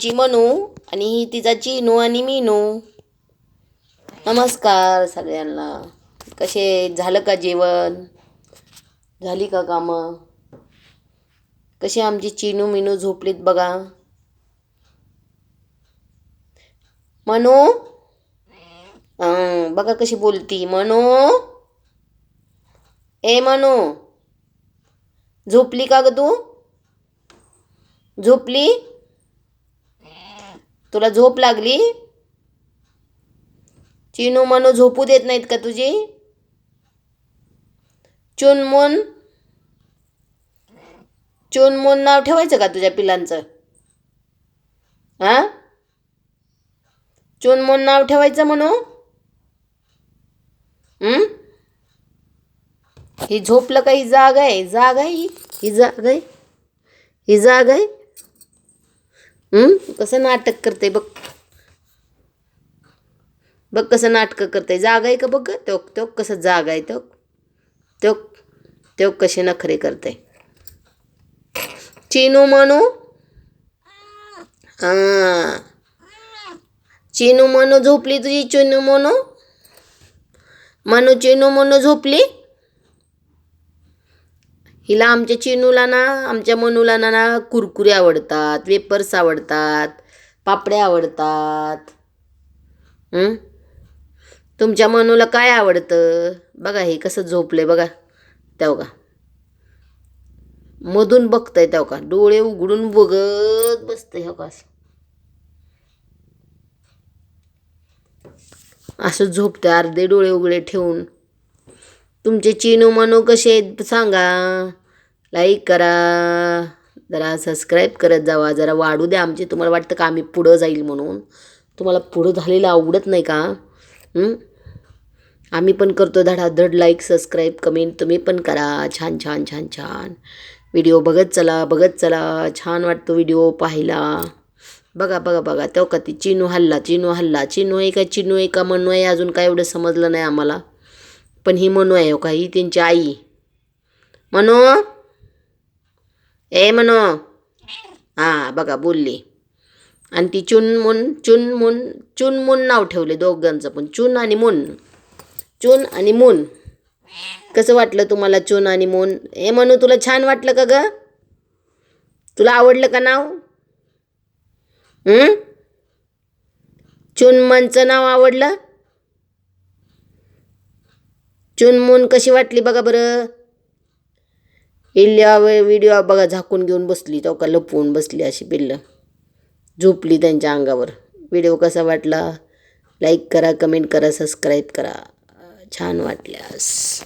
ची मनू आणि ही तिचा चिनू आणि मीनू. नमस्कार सगळ्यांना. कसे झालं का जेवण? झाली का कामं? कसे आमची चिनू मिनू झोपलीत बघा. मनू? बघा कशी बोलती. मनू? ए मनू. झोपली का ग तू? झोपली? तुला झोप लागली? चिनू मनू झोपू देत नाहीत का तुझी? चुनमुन चुनमुन नाव ठेवायचं का तुझ्या पिलांचं हा? चुनमुन नाव ठेवायचं म्हणू? ही झोपलं का ही जाग आहे? जाग आहे ही? ही जाग आहे? ही जाग आहे? कसं नाटक करते बघ. बघ कसं नाटक करते जाग आहे का बघ? तो तो कसं जाग आहे तो तो तो कसे नखरे करते चिनू मनू? हां. चिनू मनू झोपली तुझी? चिनू मनू? मनू चिनू मनू झोपली? हिला आमच्या चिनूला ना आमच्या मनूला ना ना कुरकुरे आवडतात वेपर्स आवडतात पापड्या आवडतात. तुमच्या मनूला काय आवडतं? बघा हे कसं झोपलं आहे बघा. त्या का मधून बघतंय त्या का डोळे उघडून बघत बसतंय हो का असं. असं झोपतं अर्धे डोळे उघडे ठेवून. तुमचे चिनू मनू कसे आहेत सांगा. लाईक करा. जरा सबस्क्राईब करत जावा. जरा वाढू द्या आमचे. तुम्हाला वाटतं का आम्ही पुढं जाईल म्हणून? तुम्हाला पुढं झालेलं आवडत नाही का? आम्ही पण करतो धडाधड लाईक सबस्क्राईब कमेंट तुम्ही पण करा. छान छान छान छान. व्हिडिओ बघत चला बघत चला. छान वाटतो व्हिडिओ पाहायला. बघा बघा बघा. तो का ती चिनू हल्ला चिनू हल्ला. चिनू आहे का चिनू आहे का म्हणू आहे? अजून काय एवढं समजलं नाही आम्हाला. पण ही मनू आहे हो का? ही त्यांची आई. मनू? ए मनू. हां बघा बोलली. आणि ती चुनमुन चुनमुन चुनमुन नाव ठेवले दोघांचं पण. चुन आणि मुन. चुन आणि मुन. कसं वाटलं तुम्हाला चुन आणि मुन? ए मनू तुला छान वाटलं का ग? तुला आवडलं का नाव? चुनमनचं नाव आवडलं? चुनमुन कशी वाटली बघा बरं. इल्ल्या व्हिडिओ बघा झाकून घेऊन बसली तो का लपवून बसली अशी पिल्लं. झोपली त्यांच्या अंगावर. व्हिडिओ कसा वाटला? लाईक करा कमेंट करा सबस्क्राईब करा. छान वाटल्यास.